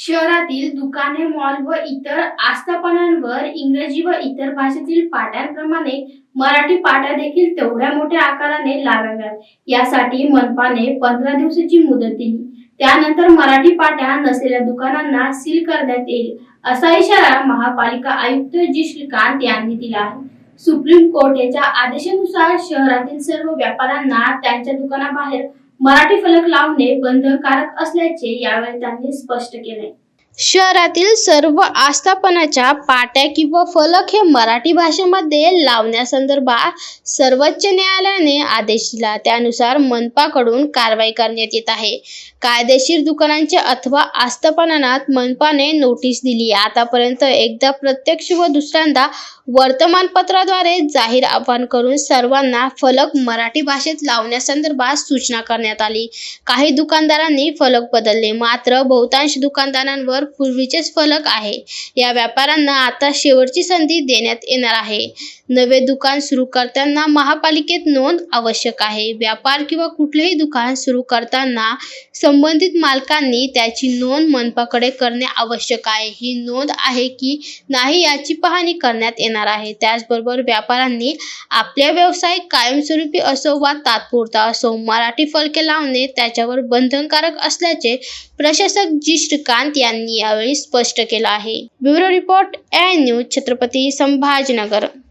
शहरातील दुकाने मॉल व इतर आस्थापनांवर इंग्रजी व इतर भाषेतील पाट्यांप्रमाणे मराठी पाट्या देखील तेवढ्या मोठ्या आकाराने लावाव्यात यासाठी मनपाने पंधरा दिवसाची मुदत दिली. त्यानंतर मराठी पाट्या नसलेल्या दुकानांना सील करण्यात येईल असा इशारा महापालिका आयुक्त जी. श्रीकांत यांनी दिला आहे. सुप्रीम कोर्ट याच्या आदेशानुसार शहरातील सर्व व्यापाऱ्यांना त्यांच्या दुकानाबाहेर मराठी फलक लावणे बंधनकारक असल्याचे यावेळी त्यांनी स्पष्ट केले. शहरातील सर्व आस्थापनाच्या पाट्या किंवा फलक हे मराठी भाषेमध्ये लावण्यासंदर्भात सर्वोच्च न्यायालयाने आदेश दिला. त्यानुसार मनपाकडून कारवाई करण्यात येत आहे. कायदेशीर दुकानांचे अथवा आस्थापनात मनपाने नोटीस दिली. आतापर्यंत एकदा प्रत्यक्ष व दुसऱ्यांदा वर्तमानपत्राद्वारे जाहीर आवाहन करून सर्वांना फलक मराठी भाषेत लावण्यासंदर्भात सूचना करण्यात आली. काही दुकानदारांनी फलक बदलले. मात्र बहुतांश दुकानदारांवर पूर्वीचेच फलक आहे. या व्यापाऱ्यांना आता शेवटची संधी देण्यात येणार आहे. नवे दुकान सुरू करताना महापालिकेत नोंद आवश्यक आहे. व्यापार किंवा कुठलेही दुकान सुरू करताना संबंधित मालकांनी त्याची नोंद मनपाकडे करणे आवश्यक आहे. ही नोंद आहे की नाही याची पाहणी करण्यात येणार येणार आहे. त्याचबरोबर व्यापाऱ्यांनी आपल्या व्यवसाय कायमस्वरूपी असो वा तात्पुरता असो मराठी फलके लावणे त्याच्यावर बंधनकारक असल्याचे प्रशासक जी. श्रीकांत यांनी यावेळी स्पष्ट केलं आहे. Bureau report A news Chhatrapati Sambhajinagar.